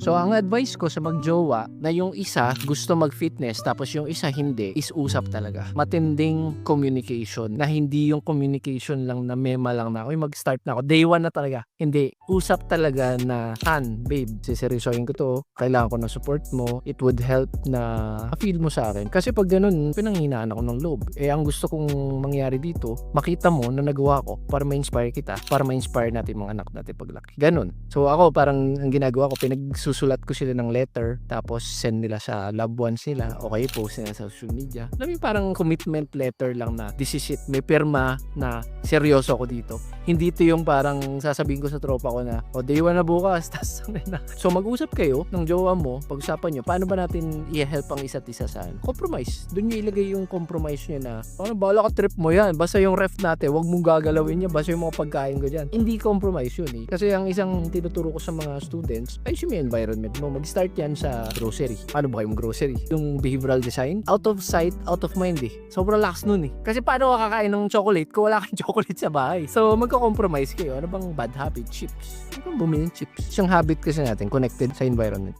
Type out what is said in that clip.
So, ang advice ko sa magjowa na yung isa gusto mag-fitness tapos yung isa hindi is usap talaga. Matinding communication na hindi yung communication lang na mema lang na, uy, mag-start na ako. Day one na talaga. Hindi. Usap talaga na, Han, babe, siseryosohin ko to. Kailangan ko ng support mo. It would help na feel mo sa akin. Kasi pag ganun, pinanghinaan ako ng loob. Eh, ang gusto kong mangyari dito, makita mo na nagawa ko para ma-inspire kita, para ma-inspire natin mga anak natin paglaki. Ganun. So ako, parang ang ginagawa ko, pinagsusulat ko sila ng letter, tapos send nila sa loved ones nila, okay, post nila sa social media. Alam mo parang commitment letter lang na this is it, may pirma na seryoso ako dito. Hindi ito yung parang sasabihin ko sa tropa ko na, o day one na bukas, tas na. So mag-usap kayo ng jowa mo, pag-usapan nyo, paano ba natin i-help ang isa't isa sa compromise. Doon nyo ilagay yung compromise nyo na, ano, bala ka trip mo yan, basta yung ref natin, wag mong gagalawin yan, basta yung mga pagkain ko dyan. Hindi compromise yun eh. Kasi ang isang tinuturo ko sa mga students, ay yung environment mo. Mag-start yan sa grocery. Ano ba yung grocery? Yung behavioral design, out of sight, out of mind eh. Sobrang lakas nun eh. Kasi paano ka kakain ng chocolate kung wala kang chocolate sa bahay? So, magka-compromise kayo. Ano bang bad habit? Chips. Ano bang bumili ng chips? Siyang habit kasi natin connected sa environment.